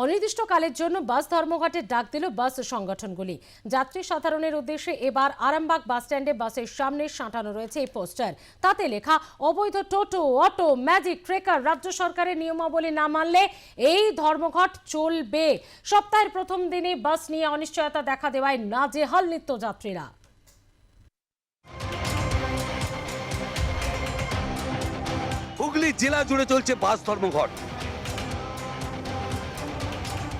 অনির্দিষ্টকালের জন্য বাস ধর্মঘটের ডাক দিল বাস সংগঠনগুলি। যাত্রী সাধারণের উদ্দেশ্যে এবার আরামবাগ বাস স্ট্যান্ডে বাসের সামনে সাঁটানো রয়েছে এই পোস্টার। তাতে লেখা, অবৈধ টোটো, অটো, ম্যাজিক, ট্রেকার রাজ্য সরকারের নিয়মাবলী না মানলে এই ধর্মঘট চলবে। সপ্তাহের প্রথম দিনে বাস নিয়ে অনিশ্চয়তা দেখা দেওয়ায় নাজেহাল নিত্যযাত্রীরা। হুগলি জেলা জুড়ে চলছে বাস ধর্মঘট।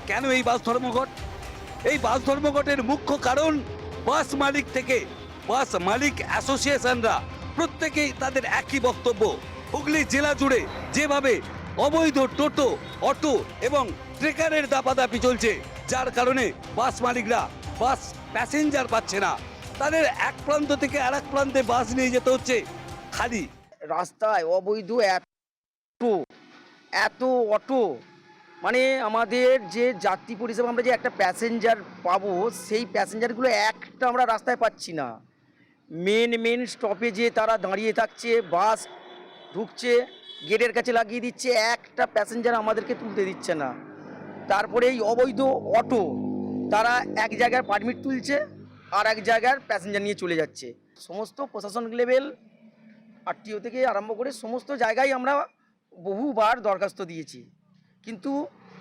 কেন এই বাস ধর্মঘট এই বাস ধর্মঘটের মুখ্য কারণ বাস মালিক থেকে, বাস মালিক অ্যাসোসিয়েশনরা, প্রত্যেকেই তাদের একই বক্তব্য। হুগলি জেলা জুড়ে যেভাবে অবৈধ টোটো, অটো এবং ট্রেকারের দাপাদাপি চলছে, যার কারণে বাস মালিকরা বাস প্যাসেঞ্জার পাচ্ছে না। তাদের এক প্রান্ত থেকে আর এক প্রান্তে বাস নিয়ে যেতে হচ্ছে খালি। রাস্তায় অবৈধ এত এত অটো মানে আমাদের যে যাত্রী পরিষেবা আমরা যে একটা প্যাসেঞ্জার পাবো, সেই প্যাসেঞ্জারগুলো একটা আমরা রাস্তায় পাচ্ছি না। মেন মেন স্টপেজে তারা দাঁড়িয়ে থাকছে বাস ঢুকছে গেটের কাছে লাগিয়ে দিচ্ছে, একটা প্যাসেঞ্জার আমাদেরকে তুলতে দিচ্ছে না। তারপরে এই অবৈধ অটো তারা এক জায়গায় পারমিট তুলছে, আর এক জায়গার প্যাসেঞ্জার নিয়ে চলে যাচ্ছে। সমস্ত প্রশাসন লেভেল আরটিও থেকে আরম্ভ করে সমস্ত জায়গায় আমরা বহুবার দরখাস্ত দিয়েছি। কিন্তু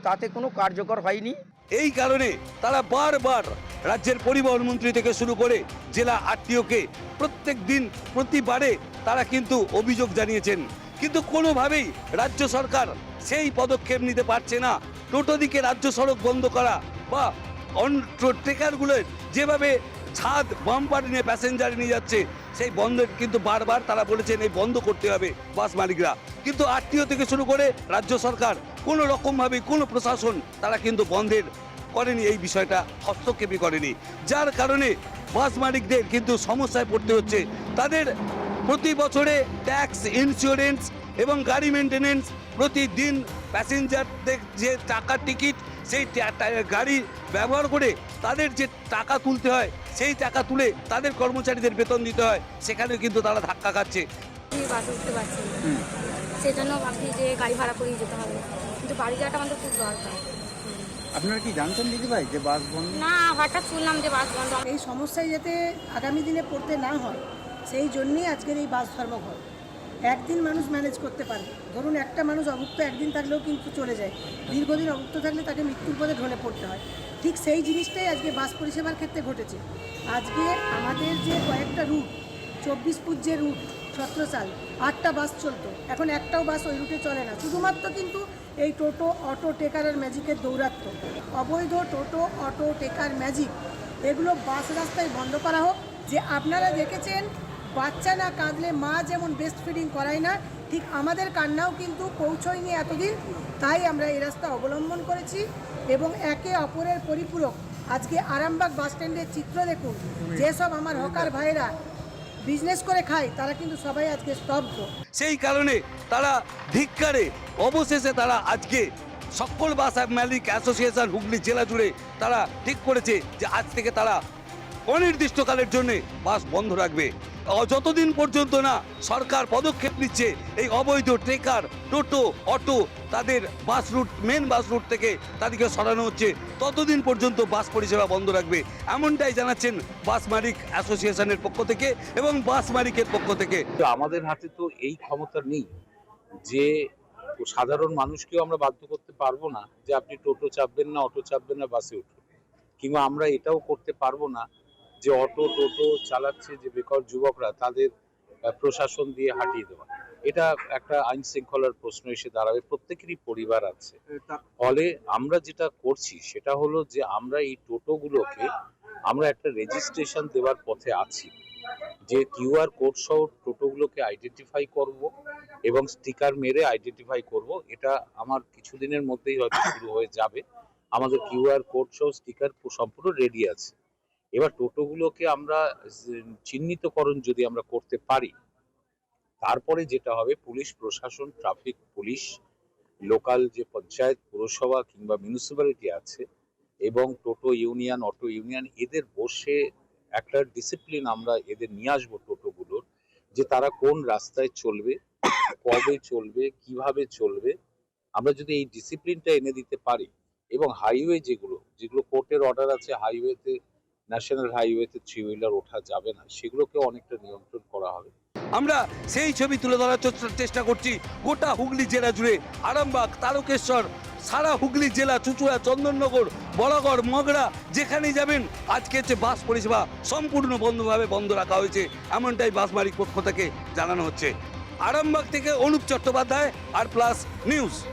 তাতে কোনো কার্যকর হয়নি। এই কারণে তারা বারবার রাজ্যের পরিবহন মন্ত্রী থেকে শুরু করে জেলা আরটিওকে প্রত্যেক দিন, প্রতিবারে তারা কিন্তু অভিযোগ জানিয়েছেন। কিন্তু কোনোভাবেই রাজ্য সরকার সেই পদক্ষেপ নিতে পারছে না। টোটো দিকে রাজ্য সড়ক বন্ধ করা বা অন ট্রেকারগুলোর যেভাবে ছাদ বাম্পার নিয়ে প্যাসেঞ্জার নিয়ে যাচ্ছে। সেই বন্ধের কিন্তু বারবার তারা বলেছেন এই বন্ধ করতে হবে বাস মালিকরা। কিন্তু আত্মীয় থেকে শুরু করে রাজ্য সরকার, কোনো রকমভাবে কোনো প্রশাসন তারা কিন্তু বন্ধের করেনি, এই বিষয়টা হস্তক্ষেপই করেনি। যার কারণে বাস মালিকদের কিন্তু সমস্যায় পড়তে হচ্ছে। তাদের প্রতি বছরে ট্যাক্স, ইন্স্যুরেন্স এবং গাড়ি মেনটেনেন্স প্রতিদিন প্যাসেঞ্জারদের যে টাকার টিকিট, সেই গাড়ি ব্যবহার করে তাদের যে টাকা তুলতে হয় সেই টাকা তুলে তাদের কর্মচারীদের বেতন দিতে হয়। সেখানে কিন্তু তারা ধাক্কা খাচ্ছে। বাসে উঠতে পারছি না। সেজন্য ভাবছি যে গাড়ি ভাড়া করেই যেতে হবে। কিন্তু বাড়ি যাওয়াটা আমাদের খুব দরকার। আপনারা কি জানতেন দিদিভাই যে বাস বন্ধ? না হঠাৎ শুনলাম যে বাস বন্ধ। এই সমস্যায় যাতে আগামী দিনে পড়তে না হয় সেই জন্যই আজকের এই বাস ধর্মঘট। একদিন মানুষ ম্যানেজ করতে পারে ধরুন একটা মানুষ অভুক্ত একদিন থাকলেও কিন্তু চলে যায়। দীর্ঘদিন অভুক্ত থাকলে তাকে মৃত্যুর পথে ঢলে পড়তে হয়। ঠিক সেই জিনিসটাই আজকে বাস পরিষেবার ক্ষেত্রে ঘটেছে। আজকে আমাদের যে কয়েকটা রুট চব্বিশ ফুট যে রুট ছত্রসাল, আটটা বাস চলতো। এখন একটাও বাস ওই রুটে চলে না। শুধুমাত্র কিন্তু এই টোটো, অটো, টেকার আর ম্যাজিকের দৌরাত্ম অবৈধ টোটো, অটো, টেকার ম্যাজিক এগুলো বাস রাস্তায় বন্ধ করা হোক। যে আপনারা দেখেছেন বাচ্চা না কাঁদলে মা যেমন বেস্ট ফিডিং করায় না, ঠিক আমাদের কান্নাও কিন্তু পৌঁছয়নি এতদিন। তাই আমরা এই রাস্তা অবলম্বন করেছি এবং একে অপরের পরিপূরক। আজকে আরামবাগ বাস স্ট্যান্ডের চিত্র দেখুন। যেসব আমার হকার ভাইরা বিজনেস করে খায়, তারা কিন্তু সবাই আজকে স্তব্ধ। সেই কারণে তারা ধিক্কারে, অবশেষে তারা আজকে সকল বাস মালিক অ্যাসোসিয়েশন হুগলি জেলা জুড়ে তারা ঠিক করেছে যে আজ থেকে তারা অনির্দিষ্টকালের জন্য বাস বন্ধ রাখবে। যতদিন পর্যন্ত না সরকার পদক্ষেপ নিচ্ছে, এই অবৈধ ট্রেকার, টোটো, অটো, তাদের bus route main bus route থেকে তাদেরকে সরানো হচ্ছে, ততদিন পর্যন্ত বাস পরিষেবা বন্ধ রাখবে। এমনটাই জানাচ্ছেন বাস মালিক অ্যাসোসিয়েশনের পক্ষ থেকে এবং বাস মালিকের পক্ষ থেকে। আমাদের হাতে তো এই ক্ষমতা নেই যে সাধারণ মানুষকেও আমরা বাধ্য করতে পারব না যে আপনি টোটো চাপবেন না, অটো চাপবেন না, বাসে উঠবেন। কিংবা আমরা এটাও করতে পারব না যে অটো টোটো চালাচ্ছে যে বেকার যুবকরা তাদের প্রশাসন দিয়ে হাঁটিয়ে দেওয়া। এটা একটা আইন শৃঙ্খলার প্রশ্ন এসে দাঁড়াবে প্রত্যেকেরই পরিবার আছে। ফলে আমরা যেটা করছি সেটা হলো যে আমরা এই টোটোগুলোকে আমরা একটা রেজিস্ট্রেশন দেওয়ার পথে আছি। যে কিউআর কোড সহ টোটোগুলোকে আইডেন্টিফাই করব এবং স্টিকার মেরে আইডেন্টিফাই করব। এটা আমার কিছুদিনের মধ্যেই হয়তো শুরু হয়ে যাবে। আমাদের কিউআর কোড সহ স্টিকার সম্পূর্ণ রেডি আছে। এবার টোটোগুলোকে আমরা চিহ্নিতকরণ যদি আমরা করতে পারি, তারপরে যেটা হবে, পুলিশ, প্রশাসন, ট্রাফিক, পুলিশ, লোকাল যে পঞ্চায়েত, পুরসভা কিংবা মিউনিসিপ্যালিটি আছে এবং টোটো ইউনিয়ন, অটো ইউনিয়ন, এদের বসে একটা ডিসিপ্লিন আমরা এদের নিয়ে আসব টোটোগুলোর, যে তারা কোন রাস্তায় চলবে, কবে চলবে, কীভাবে চলবে। আমরা যদি এই ডিসিপ্লিনটা এনে দিতে পারি এবং হাইওয়ে যেগুলো যেগুলো কোর্টের অর্ডার আছে, হাইওয়েতে ন্যাশনাল হাইওয়েতে থ্রি হুইলার ওঠা যাবে না, সেগুলোকে অনেকটা নিয়ন্ত্রণ করা হবে। আমরা সেই ছবি তুলে ধরার চেষ্টা- করছি গোটা হুগলি জেলা জুড়ে। আরামবাগ, তারকেশ্বর, সারা হুগলি জেলা, চুচুড়া, চন্দননগর বড়গড় মগরা, যেখানেই যাবেন, আজকে হচ্ছে বাস পরিষেবা সম্পূর্ণ বন্ধভাবে বন্ধ রাখা হয়েছে। এমনটাই বাস মালিক পক্ষ থেকে জানানো হচ্ছে। আরামবাগ থেকে Anup Chattopadhyay, R plus news.